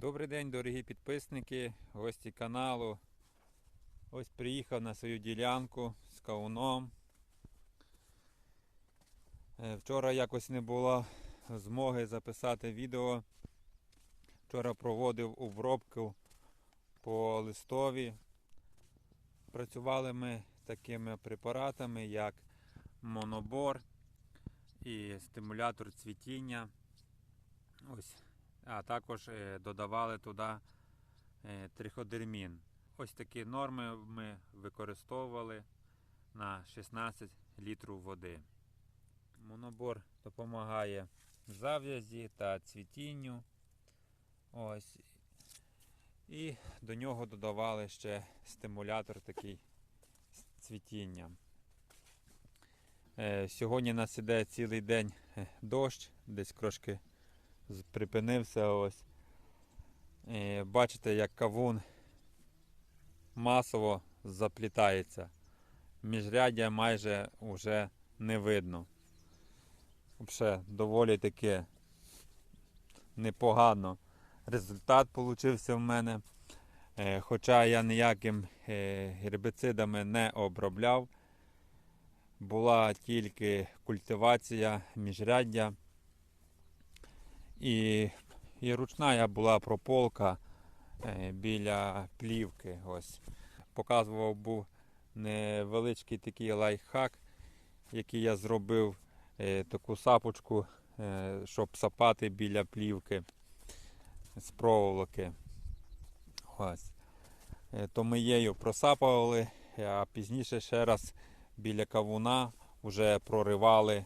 Добрий день, дорогі підписники, гості каналу. Ось приїхав на свою ділянку з кавуном. Е, Вчора якось не було змоги записати відео. Вчора проводив обробку по листові. Працювали ми такими препаратами, як монобор і стимулятор цвітіння. Ось а також е, додавали туди е, триходермін. Ось такі норми ми використовували на 16 літрів води. Монобор допомагає зав'язі та цвітінню. Ось. І до нього додавали ще стимулятор такий з цвітіння. Е, Сьогодні нас іде цілий день дощ, десь трошки припинився ось. І бачите, як кавун масово заплітається. Міжряддя майже вже не видно. Взагалі, доволі таки непогано. Результат получився в мене. Е, Хоча я ніяким е, гербіцидами не обробляв. Була тільки культивація міжряддя. І, і ручна була прополка е, біля плівки. Ось. Показував був невеличкий такий лайфхак, який я зробив е, таку сапочку, е, щоб сапати біля плівки з проволоки. Ось. То ми її просапували, а пізніше ще раз біля кавуна вже проривали,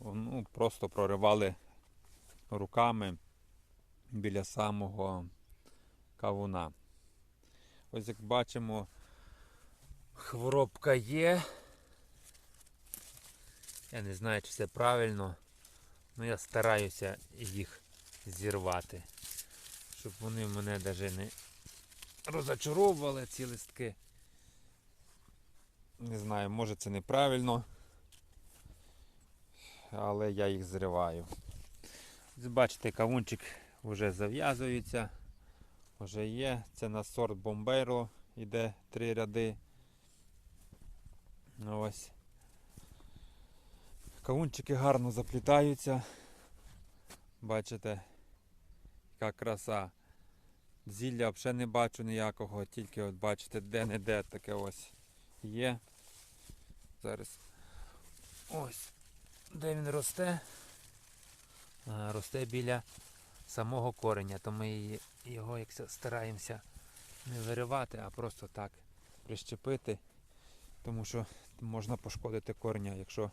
ну, просто проривали руками біля самого кавуна. Ось як бачимо, хворобка є. Я не знаю, чи це правильно, але я стараюся їх зірвати, щоб вони мене навіть не розочаровували ці листки. Не знаю, може це неправильно, але я їх зриваю. Бачите, кавунчик вже зав'язується, вже є. Це на сорт Бомбейро, йде три ряди. Ось. Кавунчики гарно заплітаються. Бачите, яка краса. Зілля взагалі не бачу ніякого, тільки от бачите, де-не-де таке ось є. Зараз ось де він росте. А, росте біля самого кореня, то ми його як стараємося не виривати, а просто так прищепити, тому що можна пошкодити кореня, якщо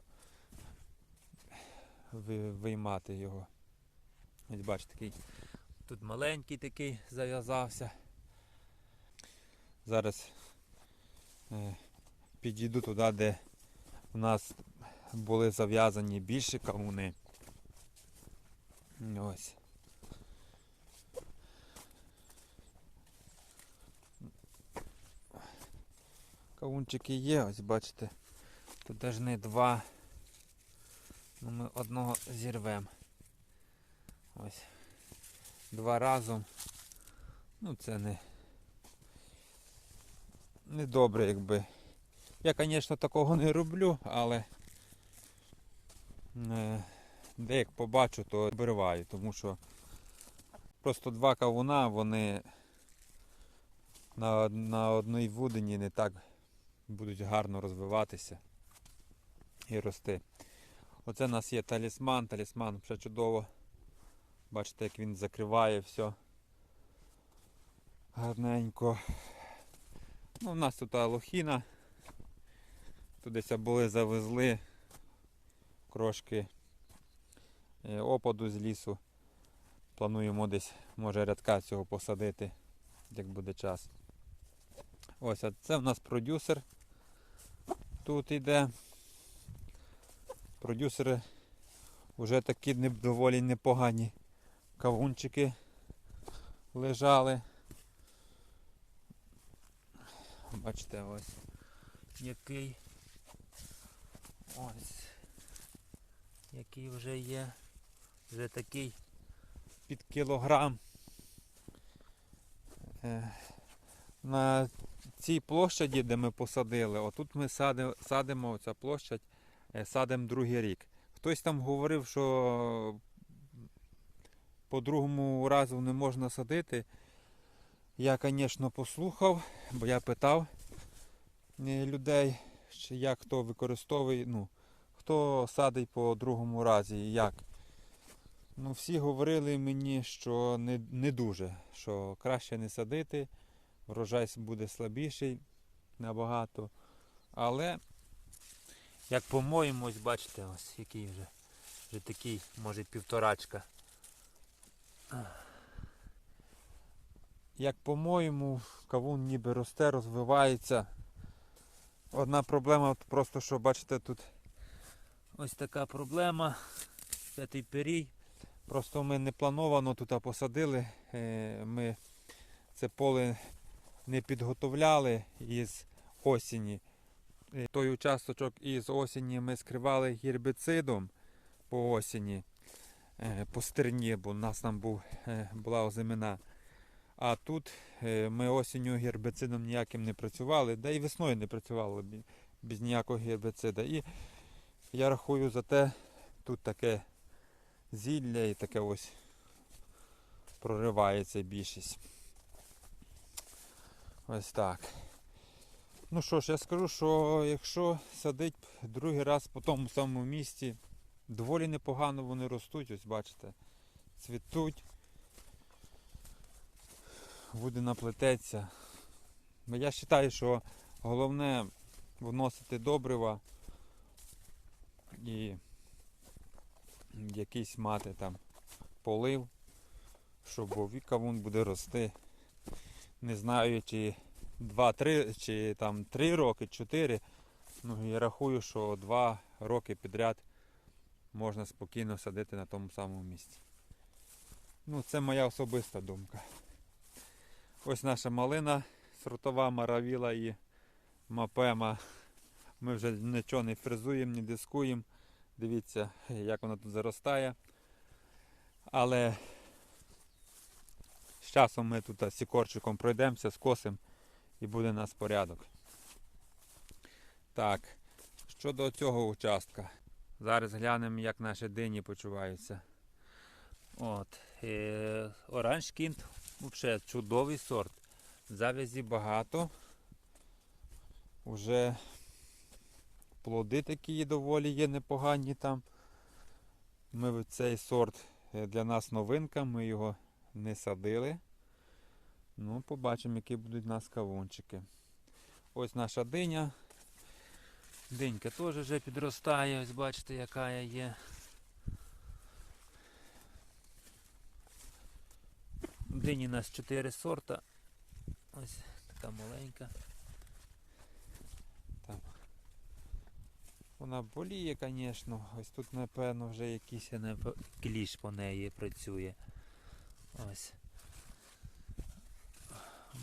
виймати його. Ось бачите, такий тут маленький такий зав'язався. Зараз е, підійду туди, де у нас були зав'язані більші кавуни. Ось. Кавунчики є, ось бачите. Тут навіть не два. Ну, ми одного зірвемо. Ось. Два разом. Ну це не. Не добре, якби. Я, звісно, такого не роблю, але е, де як побачу, то вириваю, тому що просто два кавуна, вони на, на одній вудині не так будуть гарно розвиватися і рости. Оце у нас є талісман, талісман вже чудово. Бачите, як він закриває все гарненько. Ну, у нас тут лохіна. Тудися були завезли крошки опаду з лісу. Плануємо десь, може, рядка цього посадити, як буде час. Ось, а це в нас продюсер. Тут йде. Продюсери вже такі доволі непогані кавунчики лежали. Бачите, ось який. Ось. Який вже є. Вже такий під кілограм. Е, На цій площаді, де ми посадили, отут ми садимо, садимо ця площадь, е, садимо другий рік. Хтось там говорив, що по другому разу не можна садити. Я, звісно, послухав, бо я питав е, людей, чи як хто використовує, ну, хто садить по другому разі і як. Ну, всі говорили мені, що не, не дуже, що краще не садити, врожай буде слабіший набагато. Але, як по-моєму, ось бачите, ось який вже, вже такий, може півторачка. Як по-моєму, кавун ніби росте, розвивається. Одна проблема просто, що бачите, тут ось така проблема. П'ятий перій. Просто ми не плановано тут посадили. Е, Ми це поле не підготовляли із осені. Е, Той участочок із осені ми скривали гербіцидом по осені, е, по стерні, бо у нас там був, була озимина. А тут ми осінню гербицидом ніяким не працювали, да і весною не працювали без ніякого гербицида. І я рахую за те, тут таке зілля і таке ось проривається більшість. Ось так. Ну що ж, я скажу, що якщо садить другий раз по тому самому місці, доволі непогано вони ростуть, ось бачите, цвітуть, буде наплететься. Я вважаю, що головне вносити добрива і якийсь мати там полив, щоб був і кавун буде рости. Не знаю, чи 2-3, чи там 3 роки, 4. Ну, я рахую, що 2 роки підряд можна спокійно садити на тому самому місці. Ну, це моя особиста думка. Ось наша малина сортова маравіла і мапема. Ми вже нічого не фрезуємо, не дискуємо. Дивіться, як вона тут заростає. Але з часом ми тут сікорчиком пройдемося, скосимо і буде у нас порядок. Так, щодо цього участка. Зараз глянемо, як наші дині почуваються. От, е, Оранж взагалі чудовий сорт. Завязі багато. Уже плоди такі доволі є непогані там. Ми цей сорт е, для нас новинка, ми його не садили. Ну, побачимо, які будуть у нас кавунчики. Ось наша диня. Динька теж вже підростає, ось бачите, яка я є. Дині у нас 4 сорта. Ось така маленька. Вона боліє, звісно. Ось тут, напевно, вже якийсь кліш по неї працює. Ось.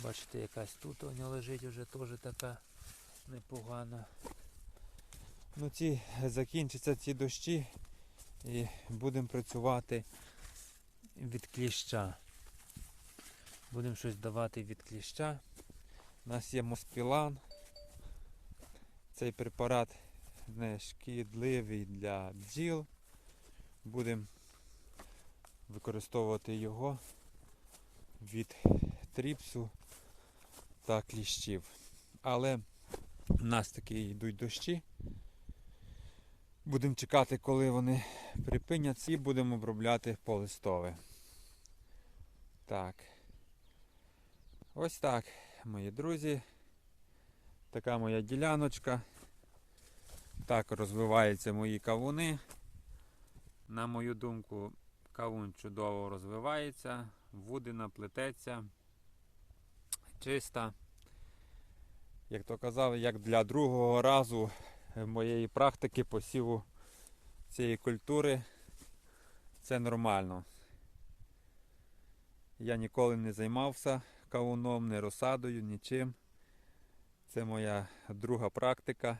Бачите, якась тут у нього лежить вже теж така непогана. Ну ці закінчаться ці дощі і будемо працювати від кліща. Будемо щось давати від кліща. У нас є моспілан. Цей препарат не шкідливий для бджіл. Будемо використовувати його від тріпсу та кліщів. Але в нас таки йдуть дощі. Будемо чекати, коли вони припиняться і будемо обробляти полистове. Так. Ось так, мої друзі. Така моя діляночка. Так розвиваються мої кавуни. На мою думку, кавун чудово розвивається, вудина плететься, чиста. Як то казав, як для другого разу моєї практики посіву цієї культури, це нормально. Я ніколи не займався кавуном, не розсадою, нічим. Це моя друга практика.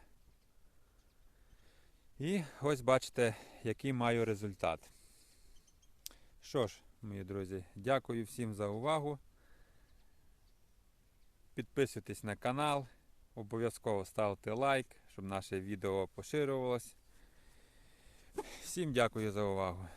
І ось бачите, який маю результат. Що ж, мої друзі, дякую всім за увагу. Підписуйтесь на канал, обов'язково ставте лайк, щоб наше відео поширювалось. Всім дякую за увагу.